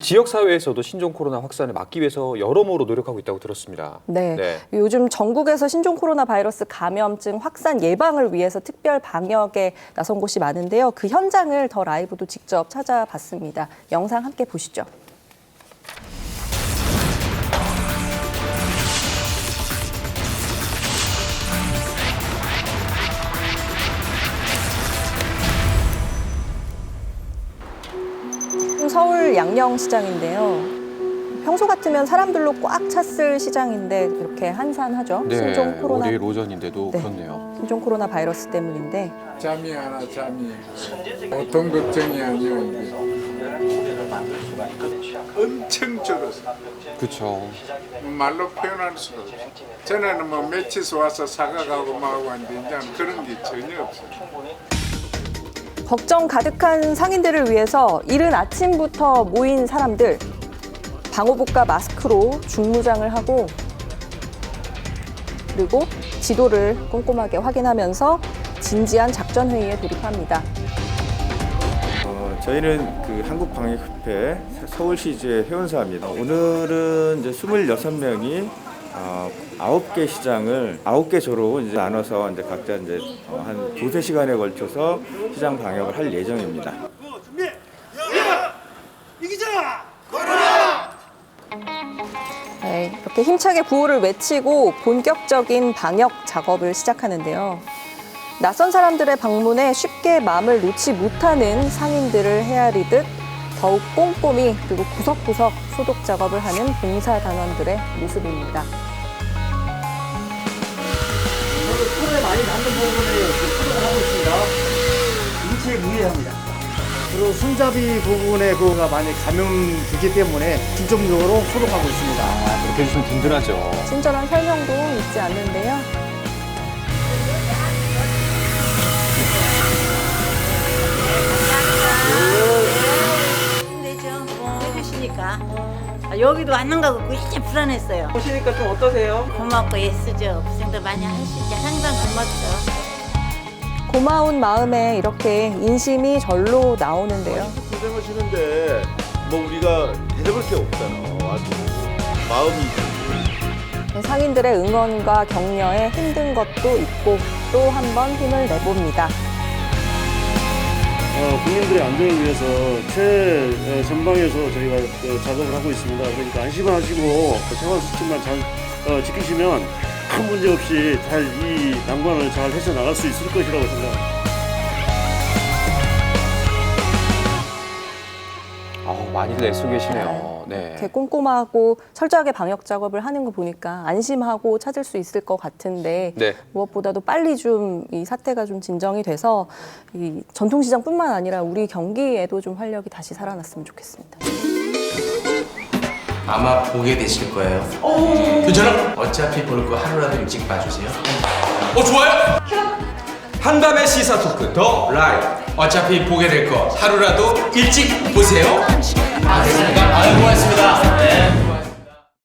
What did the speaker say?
지역 사회에서도 신종 코로나 확산을 막기 위해서 여러모로 노력하고 있다고 들었습니다. 네. 네. 요즘 전국에서 신종 코로나 바이러스 감염증 확산 예방을 위해서 특별 방역에 나선 곳이 많은데요. 그 현장을 더 라이브도 직접 찾아봤습니다. 영상 함께 보시죠. 서울 양령시장인데요. 평소 같으면 사람들로 꽉 찼을 시장인데 이렇게 한산하죠. 신종 코로나 네, 내일 오전인데도 네. 그렇네요. 신종 코로나 바이러스 때문인데 잠이 하나 잠이 보통 걱정이 이게 엄청 줄었어 그렇죠. 말로 표현할 수가 없어 전에는 뭐 며칠 와서 사과 가고 뭐하고 하는데 이제는 그런 게 전혀 없어 걱정 가득한 상인들을 위해서 이른 아침부터 모인 사람들 방호복과 마스크로 중무장을 하고 그리고 지도를 꼼꼼하게 확인하면서 진지한 작전 회의에 돌입합니다. 어, 저희는 그 한국방역협회 서울시주의 회원사입니다. 오늘은 이제 26명이 어, 9개 시장을 9개 조로 이제 나눠서 이제 각자 이제 어, 한 두세 시간에 걸쳐서 시장 방역을 할 예정입니다. 네, 이렇게 힘차게 구호를 외치고 본격적인 방역 작업을 시작하는데요. 낯선 사람들의 방문에 쉽게 마음을 놓지 못하는 상인들을 헤아리듯 더욱 꼼꼼히 그리고 구석구석 소독 작업을 하는 봉사 단원들의 모습입니다. 손에 많이 닿는 부분에 소독을 하고 있습니다. 인체에 무해합니다. 그리고 손잡이 부분에 그거가 많이 감염되기 때문에 중점적으로 소독하고 있습니다. 그렇게 해주시면 든든하죠. 친절한 설명도 잊지 않는데요. 아, 여기도 왔는 거 같고 진짜 불안했어요. 보시니까 좀 어떠세요? 고맙고 애쓰죠. 고생도 많이 하시죠. 항상 고맙죠. 고마운 마음에 이렇게 인심이 절로 나오는데요. 고생하시는데 뭐 우리가 대접할 게 없잖아. 와도 마음이 상인들의 응원과 격려에 힘든 것도 있고 또 한 번 힘을 내봅니다. 어, 국민들의 안전을 위해서 최전방에서 저희가 그 작업을 하고 있습니다. 그러니까 안심하시고 생활 수칙만 잘 어, 지키시면 큰 문제 없이 잘 이 난관을 잘 헤쳐나갈 수 있을 것이라고 생각합니다. 아, 많이들 애쓰고 계시네요. 네. 이렇게 꼼꼼하고 철저하게 방역 작업을 하는 거 보니까 안심하고 찾을 수 있을 것 같은데 네. 무엇보다도 빨리 좀 이 사태가 좀 진정이 돼서 이 전통시장뿐만 아니라 우리 경기에도 좀 활력이 다시 살아났으면 좋겠습니다. 아마 보게 되실 거예요. 괜찮아? 어차피 볼 거 하루라도 일찍 봐주세요. 어 좋아요. 한밤의 시사 토크 더 라이브. 어차피 보게 될 거 하루라도 일찍 보세요. 아 됐습니까? 아유 고맙습니다. 네.